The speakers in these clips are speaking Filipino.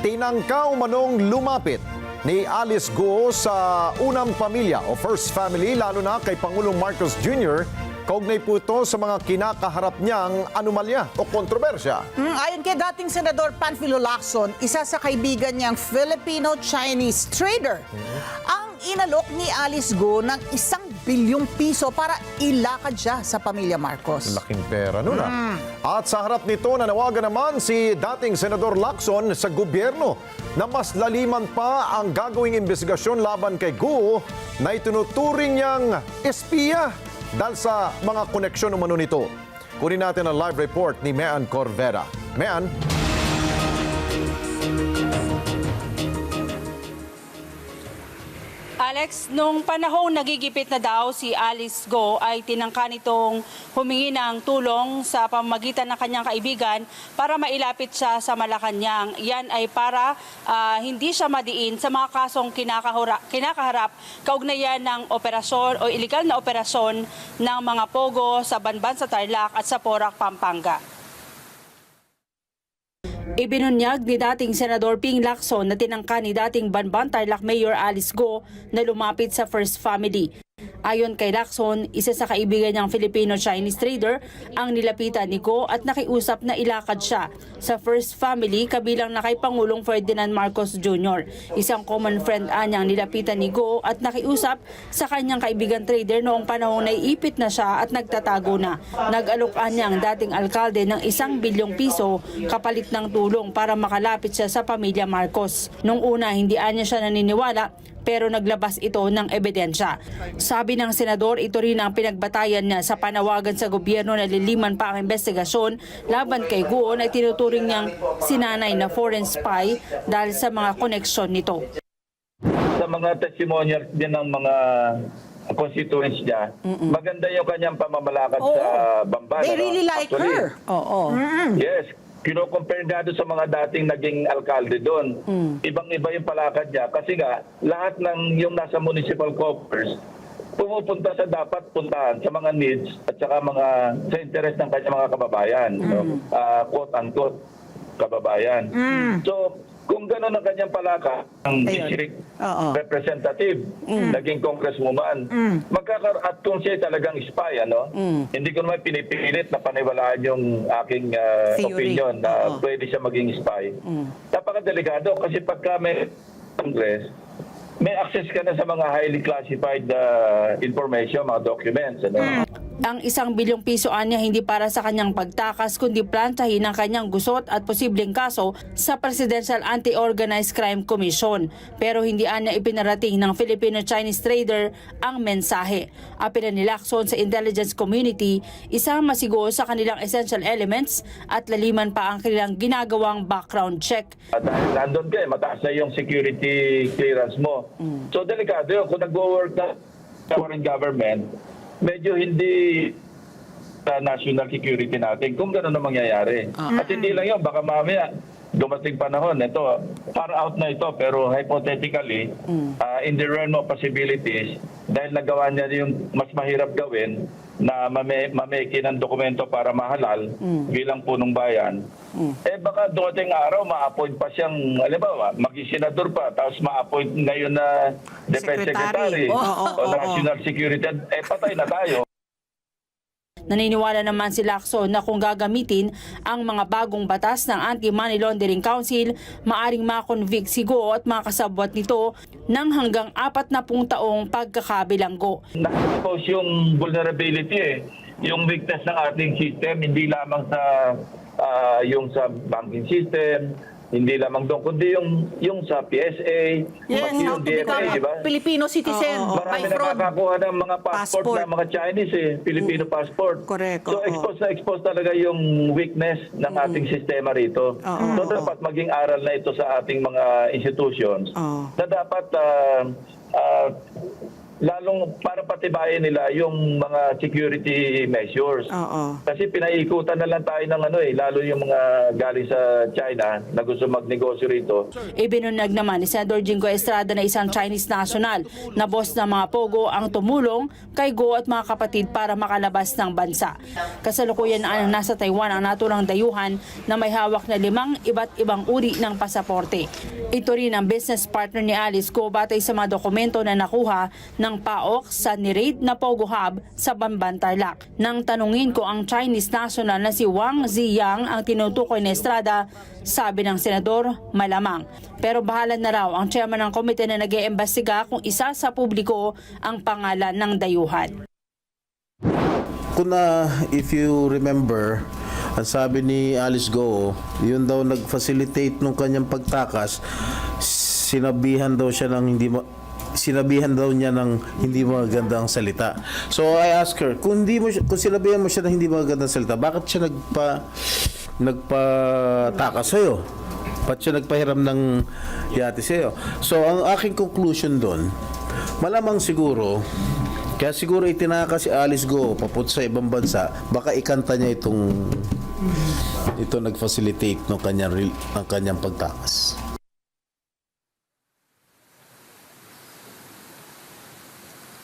Tinangkaw manong lumapit ni Alice Go sa unang pamilya o first family lalo na kay Pangulong Marcos Jr. Kaugnay po ito sa mga kinakaharap niyang anomalya o kontrobersya. Mm, ayon kay dating Senador Panfilo Lacson, isa sa kaibigan niyang Filipino-Chinese trader, ang inalok ni Alice Go ng isang bilyong piso para ilakad siya sa pamilya Marcos. Laking pera nun ah. At sa harap nito, nanawagan naman si dating Senador Lacson sa gobyerno na mas laliman pa ang gagawing investigasyon laban kay Gu na itinuturing niyang espiya dahil sa mga koneksyon umano nito. Kunin natin ang live report ni Mean Corvera. Mean, Alex, nung panahong nagigipit na daw si Alice Go ay tinangka nitong humingi ng tulong sa pamamagitan ng kanyang kaibigan para mailapit siya sa Malacanang. Yan ay para ah, hindi siya madiin sa mga kasong kinakaharap kaugnayan ng operasyon o illegal na operasyon ng mga pogo sa Banban sa Tarlac at sa Porac, Pampanga. Ibinunyag ni dating Senador Ping Lacson na tinangka ni dating Banban Tarlac Mayor Alice Go na lumapit sa First Family. Ayon kay Lacson, isa sa kaibigan niyang Filipino-Chinese trader ang nilapitan ni Go at nakiusap na ilakad siya sa First Family kabilang na kay Pangulong Ferdinand Marcos Jr. Isang common friend anyang nilapitan ni Go at nakiusap sa kanyang kaibigan trader noong panahong naiipit na siya at nagtatago na. Nag-alok anyang dating alkalde ng isang bilyong piso kapalit ng tulong para makalapit siya sa pamilya Marcos. Nung una, hindi anya siya naniniwala pero naglabas ito ng ebidensya. Sabi ng senador, ito rin ang pinagbatayan niya sa panawagan sa gobyerno na liliman pa ang investigasyon laban kay Guo na tinuturing niyang sinanay na foreign spy dahil sa mga koneksyon nito. sa mga testimonials din ng mga constituents niya, maganda yung kanyang pamamalakad Oo. sa Bamban. They really like Actually, her. Oo. Yes. Kino-compare nga doon sa mga dating naging alkalde doon. Ibang-iba yung palakad niya. Kasi nga, lahat ng yung nasa municipal coffers, pumupunta sa dapat puntahan sa mga needs at saka mga sa interest ng kanyang mga kababayan. No? Ah, quote-unquote kababayan. So, kung gano'n ang kanyang palaka, ang district Oo. representative, naging congresswoman, magkakar at kung siya talagang spy, ano, hindi ko naman pinipilit na paniwalaan yung aking ah, Theory. opinion na Oo. pwede siya maging spy. Napakadelikado kasi pagka may congress, may access ka na sa mga highly classified ah, information, mga documents. Ano? Ang isang bilyong piso anya hindi para sa kanyang pagtakas kundi plantahin ang kanyang gusot at posibleng kaso sa Presidential Anti-Organized Crime Commission. Pero hindi anya ipinarating ng Filipino-Chinese trader ang mensahe. Apela ni Lacson sa intelligence community, isama siguro sa kanilang essential elements at laliman pa ang kanilang ginagawang background check. At dahil nandun ka eh, mataas na yung security clearance mo. So delikado yun. Kung nag-work na foreign government, medyo hindi sa national security natin kung gano'n na mangyayari. At hindi lang yun, baka mamaya dumating panahon, ito, far out na ito, pero hypothetically, ah, in the realm of possibilities, dahil nagawa niya yung mas mahirap gawin, na mame, mameki ng dokumento para mahalal bilang punong bayan, eh baka dumating araw, ma-appoint pa siyang, alam ba, maging senador pa, tapos ma-appoint ngayon na defense Secretary. secretary, Oo, oo, o oo. national security, eh patay na tayo. Naniniwala naman si Lacson na kung gagamitin ang mga bagong batas ng Anti-Money Laundering Council, maaring makonvict si Go at mga kasabwat nito ng hanggang apat na pung taong pagkakabilanggo. na-expose yung vulnerability eh. Yung weakness ng ating system, hindi lamang sa ah, yung sa banking system, hindi lamang doon, kundi yung, yung sa PSA, Yes, pati yung DFA, di ba? Filipino citizen Oo, oo. by Marami fraud. nakakakuha ng mga passport, Passport. ng mga Chinese eh, Filipino passport. Correct, So oo. expose na expose talaga yung weakness ng ating sistema rito. Oo, so oo. dapat maging aral na ito sa ating mga institutions Oo. na dapat ah, ah, lalong para patibayin nila yung mga security measures. Oo. Kasi pinaikutan na lang tayo ng ano eh, lalo yung mga galing sa China na gusto magnegosyo rito. Ibinunag naman ni Senador Jingo Estrada na isang Chinese national na boss ng mga Pogo ang tumulong kay Go at mga kapatid para makalabas ng bansa. Kasalukuyan na nasa Taiwan ang naturang dayuhan na may hawak na limang iba't ibang uri ng pasaporte. Ito rin ang business partner ni Alice Go batay sa mga dokumento na nakuha ng PAOK sa niraid na Pogo Hub sa Bamban Tarlac. Nang tanungin ko ang Chinese national na si Wang Ziyang ang tinutukoy ni Estrada, sabi ng senador, malamang. Pero bahala na raw ang chairman ng komite na nag iimbestiga kung isa sa publiko ang pangalan ng dayuhan. Kung na, if you remember, ang sabi ni Alice Go, yun daw nag-facilitate nung kanyang pagtakas, sinabihan daw siya ng hindi ma- sinabihan daw niya ng hindi magandang salita. So I asked her, kung hindi mo kung sinabihan mo siya ng hindi magandang salita, bakit siya nagpa nagpatakas sa'yo? Ba't siya nagpahiram ng yate sa'yo? So ang aking conclusion doon, malamang siguro kaya siguro itinaka si Alice Go paput sa ibang bansa, baka ikanta niya itong ito nag-facilitate ng kanyang ng kanyang pagtakas.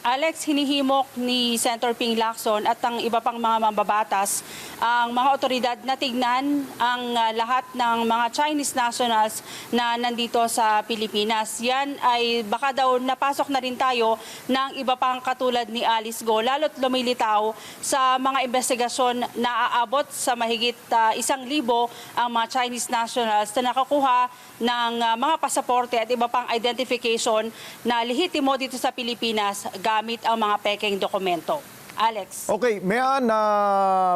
Alex, hinihimok ni Senator Ping Lacson at ang iba pang mga mambabatas ang mga otoridad na tignan ang ah, lahat ng mga Chinese nationals na nandito sa Pilipinas. Yan ay baka daw napasok na rin tayo ng iba pang katulad ni Alice Go, lalo't lumilitaw sa mga investigasyon na aabot sa mahigit ah, isang libo ang mga Chinese nationals na nakakuha ng ah, mga pasaporte at iba pang identification na lehitimo dito sa Pilipinas gamit ang mga peking dokumento. Alex. Okay, mayan na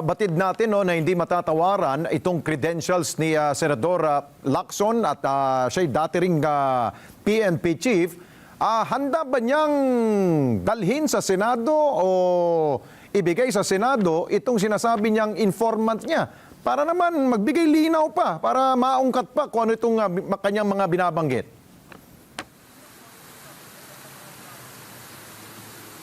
batid natin no, na hindi matatawaran itong credentials ni ah, Senador ah, Lacson at uh, siya'y dati ring ah, PNP chief. Ah, handa ba niyang dalhin sa Senado o ibigay sa Senado itong sinasabi niyang informant niya? Para naman magbigay linaw pa, para maungkat pa kung ano itong bi- kanyang mga binabanggit.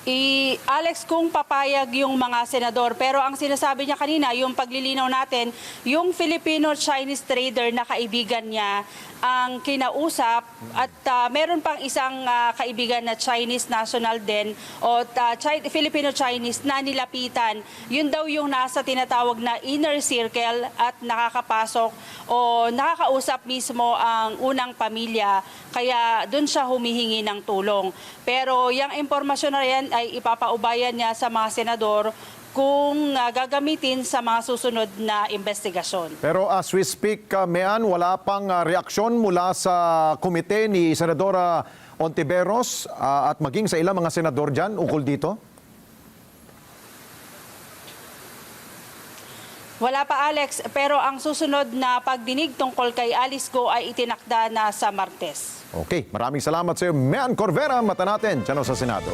I Alex kung papayag yung mga senador pero ang sinasabi niya kanina yung paglilinaw natin yung Filipino-Chinese trader na kaibigan niya ang kinausap at ah, meron pang isang ah, kaibigan na Chinese national din o ah, Chi- Filipino-Chinese na nilapitan. Yun daw yung nasa tinatawag na inner circle at nakakapasok o nakakausap mismo ang unang pamilya. Kaya doon siya humihingi ng tulong. Pero yung impormasyon na yan ay ipapaubayan niya sa mga senador kung ah, gagamitin sa mga susunod na investigasyon. Pero as we speak, uh, Mean, wala pang uh, reaksyon mula sa komite ni Senadora Ontiveros uh, at maging sa ilang mga senador dyan ukol dito? Wala pa Alex, pero ang susunod na pagdinig tungkol kay Alice Go ay itinakda na sa Martes. Okay, maraming salamat sa iyo, Mean Corvera. Mata natin dyan sa Senado.